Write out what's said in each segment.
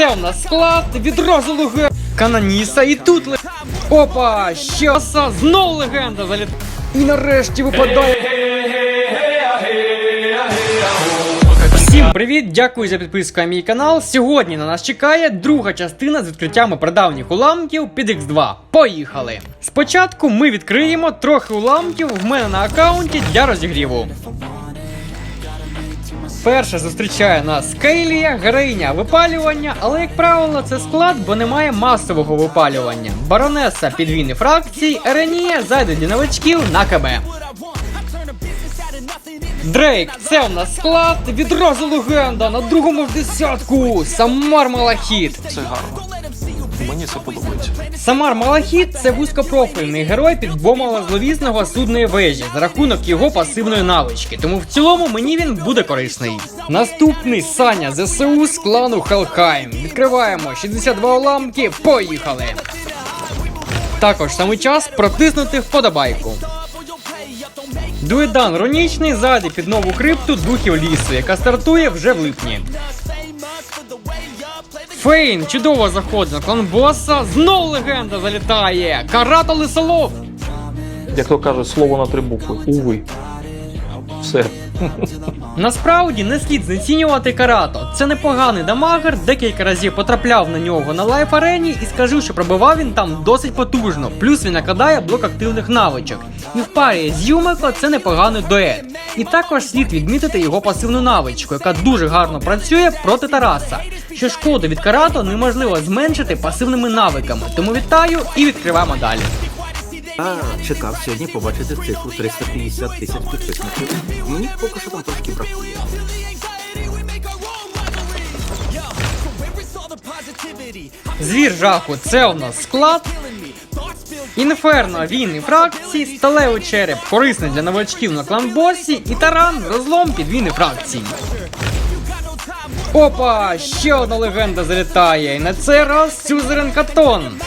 це у нас склад, відразу легенда. Каноніса і тут ле... Опа, ще оса, знов легенда заліт. І нарешті випадає. Всім привіт! Дякую за підписку на мій канал. Сьогодні на нас чекає друга частина з відкриттями прадавніх уламків під X2. Поїхали! Спочатку ми відкриємо трохи уламків в мене на аккаунті для розігріву. Перша зустрічає нас Кейлія, героїня випалювання, але, як правило, це склад, бо немає масового випалювання. Баронеса підвійни фракції, Еренія зайде для новачків на КБ. Дрейк, це у нас склад, відразу легенда на другому десятку. Самар Малахіт. Це гарно. Мені це подобається. Самар Малахіт це вузькопрофільний герой під підбомала зловісного судної вежі за рахунок його пасивної навички, тому в цілому мені він буде корисний. Наступний Саня ЗСУ з клану Хелхайм. Відкриваємо 62 уламки, поїхали! Також саме час протиснути вподобайку. Дуедан Ронічний зайде під нову крипту духів лісу, яка стартує вже в липні. Фейн чудово заходить клан боса, знов легенда залітає. Карата Лисолов. Як то каже, слово на три букви. Уви. Все. Насправді не слід знецінювати карато. Це непоганий дамагер, декілька разів потрапляв на нього на лайф арені і скажу, що пробивав він там досить потужно. Плюс він накладає блок активних навичок. І в парі з Юмеко це непоганий дует. І також слід відмітити його пасивну навичку, яка дуже гарно працює проти Тараса. Що шкоду від карато неможливо зменшити пасивними навиками. Тому вітаю і відкриваємо далі. Я чекав сьогодні побачити цифру 350 тисяч підписників. Мені поки що там трошки бракує. Звір жаху, це у нас склад. Інферно, він і фракції, сталевий череп, корисний для новачків на кланбосі, і таран, розлом підвійни фракції. Опа! Ще одна легенда залітає, і на цей раз Сюзерен Катон.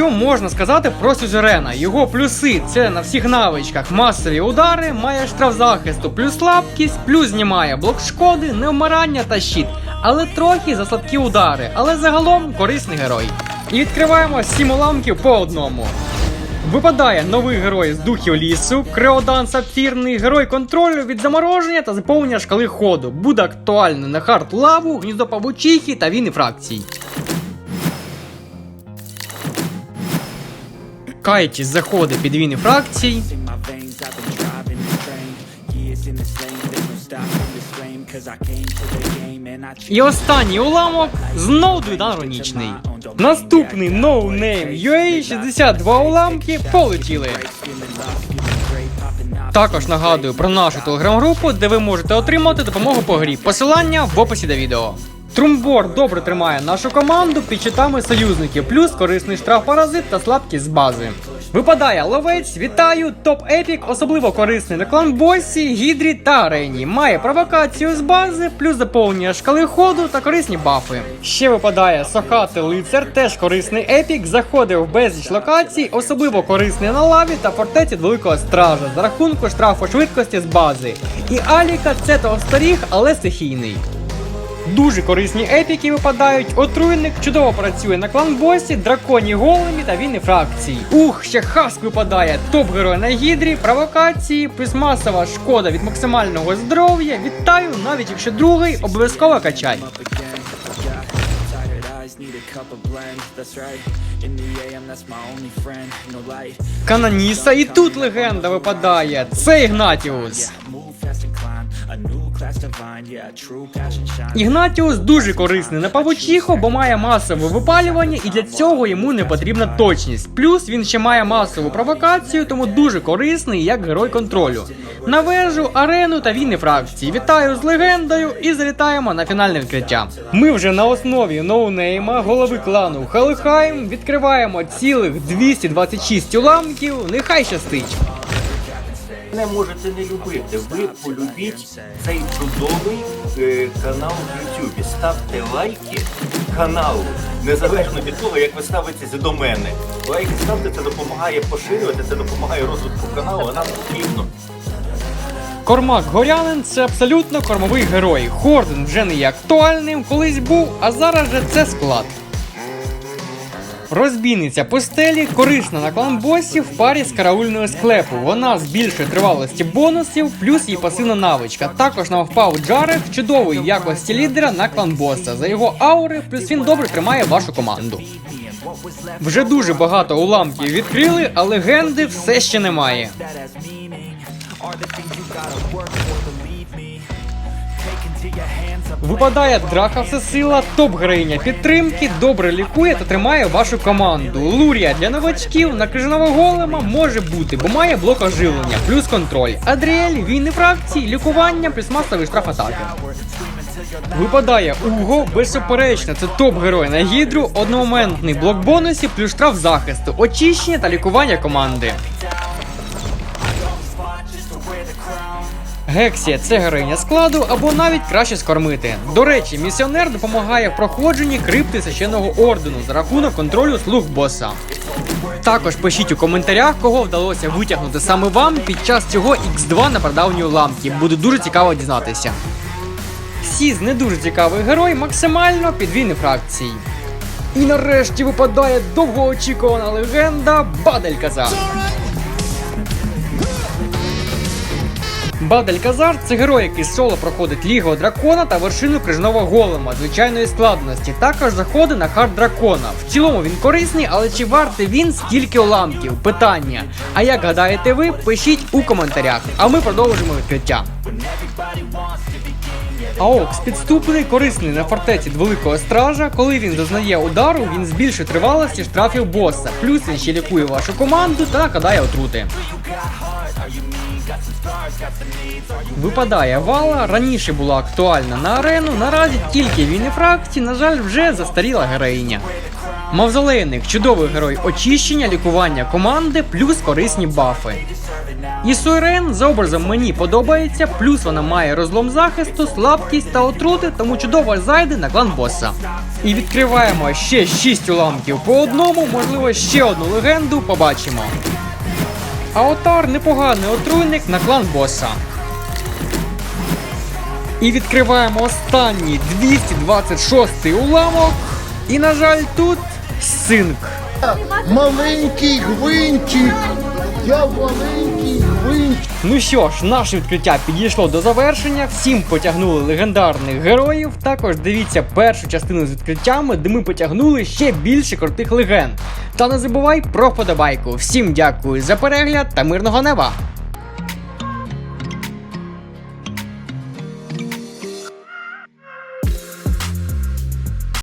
Що можна сказати про Сюзерена? Його плюси це на всіх навичках масові удари, має штраф захисту, плюс слабкість, плюс знімає блок шкоди, невмирання та щит. Але трохи за слабкі удари, але загалом корисний герой. І відкриваємо сім уламків по одному. Випадає новий герой з духів лісу, Креодан Сапфірний, герой контролю від замороження та заповнення шкали ходу. Буде актуальний на хард лаву, гніздо павучихи та війни фракцій. To the game and I І останній уламок знов Дуйдан Ронічний. Наступний No Name UA 62 уламки полетіли. Також нагадую про нашу телеграм-групу, де ви можете отримати допомогу по грі. Посилання в описі до відео. Трумбор добре тримає нашу команду під щитами союзників, плюс корисний штраф паразит та слабкість з бази. Випадає ловець, вітаю, топ епік, особливо корисний на кланбосі, гідрі та арені. Має провокацію з бази, плюс заповнює шкали ходу та корисні бафи. Ще випадає сохати лицар, теж корисний епік, заходить в безліч локацій, особливо корисний на лаві та фортеці Великого Стража за рахунку штрафу швидкості з бази. І Аліка це товсторіг, але стихійний. Дуже корисні епіки випадають. Отруйник чудово працює на кланбосі, драконі големі та війни фракції. Ух, ще хаск випадає. Топ-герой на гідрі, провокації, плюсмасова шкода від максимального здоров'я. Вітаю, навіть якщо другий, обов'язково качай. Каноніса і тут легенда випадає. Це Ігнатіус. Ігнатіус дуже корисний на павучиху, бо має масове випалювання, і для цього йому не потрібна точність. Плюс він ще має масову провокацію, тому дуже корисний як герой контролю. На вежу, арену та війни фракції. Вітаю з легендою і залітаємо на фінальне відкриття. Ми вже на основі ноунейма, голови клану Хелхайм, відкриваємо цілих 226 уламків. Нехай щастить. Мене можете не любити. Ви полюбіть цей чудовий е, канал в Ютубі. Ставте лайки каналу, незалежно від того, як ви ставитеся до мене. Лайки ставте, це допомагає поширювати, це допомагає розвитку каналу, а нам потрібно. Кормак Горянин це абсолютно кормовий герой. Хорден вже не є актуальним, колись був, а зараз же це склад. Розбійниця постелі корисна на клан босів в парі з караульною склепу. Вона збільшує тривалості бонусів, плюс її пасивна навичка. Також нам впав чудової якості лідера на клан боса. За його аури, плюс він добре тримає вашу команду. Вже дуже багато уламків відкрили, а легенди все ще немає. Випадає драка всесила, топ-героїня підтримки, добре лікує та тримає вашу команду. Лурія для новачків на крижаного голема може бути, бо має блок оживлення, плюс контроль. Адріель, війни фракції, лікування, плюс масовий штраф атаки. Випадає Уго, безсуперечно, це топ-герой на гідру, одномоментний блок бонусів, плюс штраф захисту, очищення та лікування команди. Гексія це героїня складу або навіть краще скормити. До речі, місіонер допомагає в проходженні крипти священного ордену за рахунок контролю слуг боса. Також пишіть у коментарях, кого вдалося витягнути саме вам під час цього X2 на прадавній уламки. Буде дуже цікаво дізнатися. Сіз не дуже цікавий герой, максимально підвійний фракцій. І нарешті випадає довгоочікувана легенда Бадель Казар. Бадель Казар це герой, який соло проходить Лігу дракона та вершину крижного голема звичайної складності. Також заходить на хард дракона. В цілому він корисний, але чи вартий він скільки уламків? Питання. А як гадаєте ви, пишіть у коментарях. А ми продовжимо відкриття. Аокс підступний, корисний на фортеці Великого Стража. Коли він зазнає удару, він збільшує тривалості штрафів боса. Плюс він ще лікує вашу команду та накладає отрути. Випадає вала, раніше була актуальна на арену, наразі тільки війни фракції, на жаль, вже застаріла героїня. Мавзолейник чудовий герой очищення, лікування команди, плюс корисні бафи. І Суйрен за образом мені подобається, плюс вона має розлом захисту, слабкість та отрути, тому чудово зайде на клан боса. І відкриваємо ще 6 уламків по одному, можливо, ще одну легенду побачимо. Аотар непоганий отруйник на клан боса. І відкриваємо останній 226 уламок. І, на жаль, тут синк. Маленький гвинтик. Я маленький. Ну що ж, наше відкриття підійшло до завершення. Всім потягнули легендарних героїв. Також дивіться першу частину з відкриттями, де ми потягнули ще більше крутих легенд. Та не забувай про вподобайку. Всім дякую за перегляд та мирного неба!